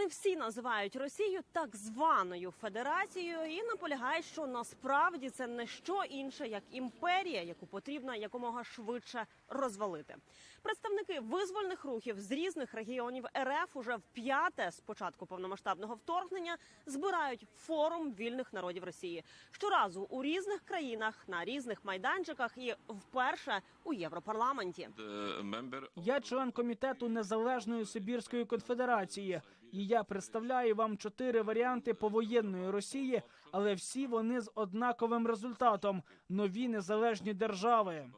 Вони всі називають Росію так званою федерацією і наполягають, що насправді це не що інше, як імперія, яку потрібно якомога швидше розвалити. Представники визвольних рухів з різних регіонів РФ уже в п'яте з початку повномасштабного вторгнення збирають форум вільних народів Росії щоразу у різних країнах на різних майданчиках і вперше у Європарламенті. Я член комітету Незалежної Сибірської конфедерації, і я представляю вам чотири варіанти повоєнної Росії, але всі вони з однаковим результатом нові незалежні держави.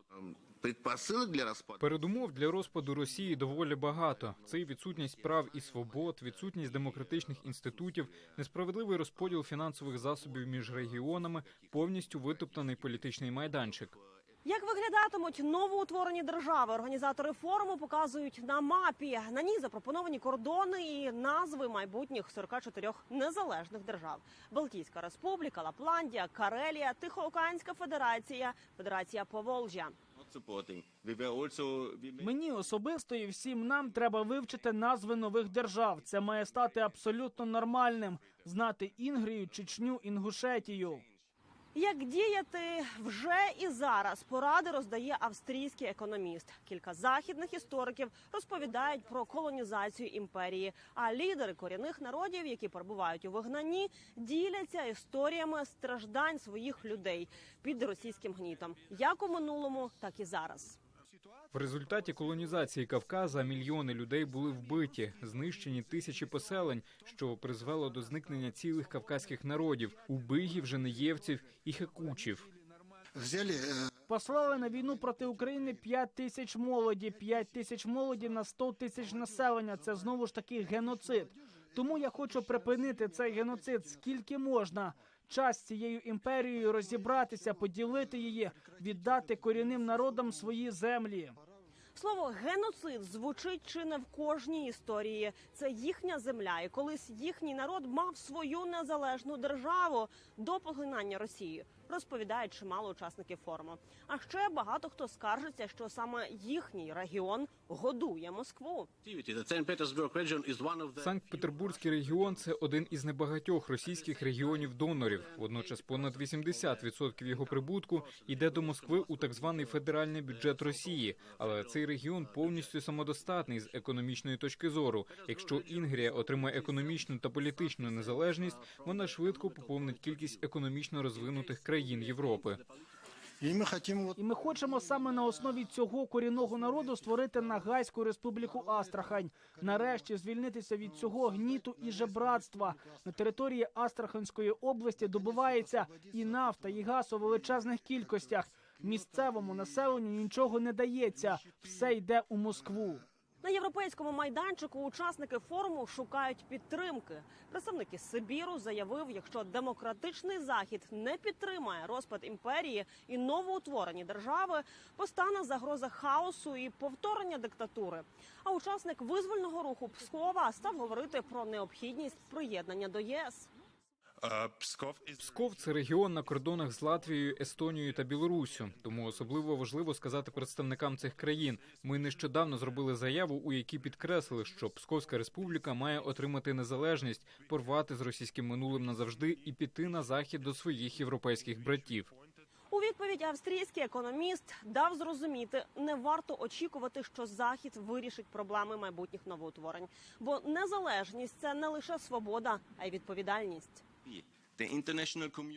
Предпосылок для распада Передумов для розпаду Росії доволі багато. Це і відсутність прав і свобод, відсутність демократичних інститутів, несправедливий розподіл фінансових засобів між регіонами, повністю витоптаний політичний майданчик. Як виглядатимуть новоутворені держави? Організатори форуму показують на мапі. На ній запропоновані кордони і назви майбутніх 44 незалежних держав: Балтійська Республіка, Лапландія, Карелія, Тихоокеанська Федерація, Федерація Поволжя. Мені особисто і всім нам треба вивчити назви нових держав. Це має стати абсолютно нормальним. Знати Інгрію, Чечню, Інгушетію. Як діяти вже і зараз поради роздає австрійський економіст. Кілька західних істориків розповідають про колонізацію імперії. А лідери корінних народів, які перебувають у вигнанні, діляться історіями страждань своїх людей під російським гнітом, як у минулому, так і зараз. В результаті колонізації Кавказа мільйони людей були вбиті, знищені тисячі поселень, що призвело до зникнення цілих кавказьких народів убигів, женеєвців і хекучів. взяли э, Послали на війну проти України 5 тисяч молоді, 5 тисяч молоді на 100 тисяч населення. Це знову ж таки геноцид. Тому я хочу припинити цей геноцид скільки можна. Час цією імперією розібратися, поділити її, віддати корінним народам свої землі. Слово геноцид звучить чи не в кожній історії. Це їхня земля, і колись їхній народ мав свою незалежну державу до поглинання Росії. Розповідають чимало учасників форуму. А ще багато хто скаржиться, що саме їхній регіон годує Москву. the Санкт-Петербурзький регіон це один із небагатьох російських регіонів-донорів. Водночас понад 80% його прибутку йде до Москви у так званий федеральний бюджет Росії. Але цей регіон повністю самодостатний з економічної точки зору. Якщо Інгрія отримає економічну та політичну незалежність, вона швидко поповнить кількість економічно розвинутих країн Європи. и мы хотим І ми хочемо саме на основі цього корінного народу створити Нагайську республіку Астрахань. Нарешті звільнитися від цього гніту і жебратства. На території Астраханської області добувається і нафта, і газ у величезних кількостях. Місцевому населенню нічого не дається. Все йде у Москву. На європейському майданчику учасники форуму шукають підтримки. Представник Сибіру заявив, якщо демократичний захід не підтримає розпад імперії і новоутворені держави, постане загроза хаосу і повторення диктатури. А учасник визвольного руху Пскова став говорити про необхідність приєднання до ЄС. Псков це регіон на кордонах з Латвією, Естонією та Білоруссю. Тому особливо важливо сказати представникам цих країн. Ми нещодавно зробили заяву, у якій підкреслили, що Псковська республіка має отримати незалежність, порвати з російським минулим назавжди і піти на захід до своїх європейських братів. У відповідь австрійський економіст дав зрозуміти, не варто очікувати, що захід вирішить проблеми майбутніх новоутворень, бо незалежність це не лише свобода, а й відповідальність.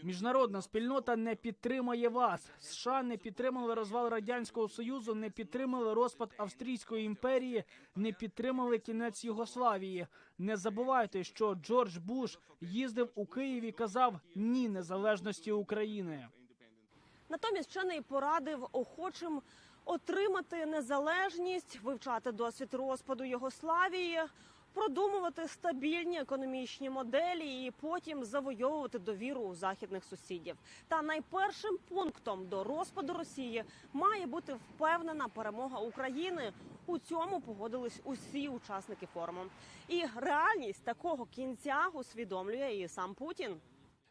Міжнародна спільнота не підтримає вас. США не підтримали розвал радянського союзу, не підтримали розпад Австрійської імперії, не підтримали кінець Югославії. Не забувайте, що Джордж Буш їздив у Києві, і казав ні незалежності України. Натомість вчений порадив охочим отримати незалежність, вивчати досвід розпаду Югославії, продумувати стабільні економічні моделі і потім завойовувати довіру у західних сусідів. Та найпершим пунктом до розпаду Росії має бути впевнена перемога України. У цьому погодились усі учасники форуму. І реальність такого кінця усвідомлює і сам Путін.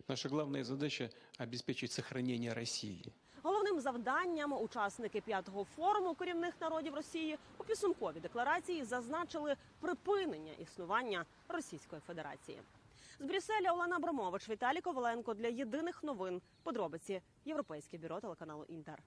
Наша главная задача – обеспечить сохранение России. Головним завданням учасники п'ятого форуму корівних народів Росії у підсумковій декларації зазначили припинення існування Російської Федерації. З Брюсселя Олена Абрамович, Віталій Коваленко для єдиних новин. Подробиці Європейське бюро телеканалу Інтер.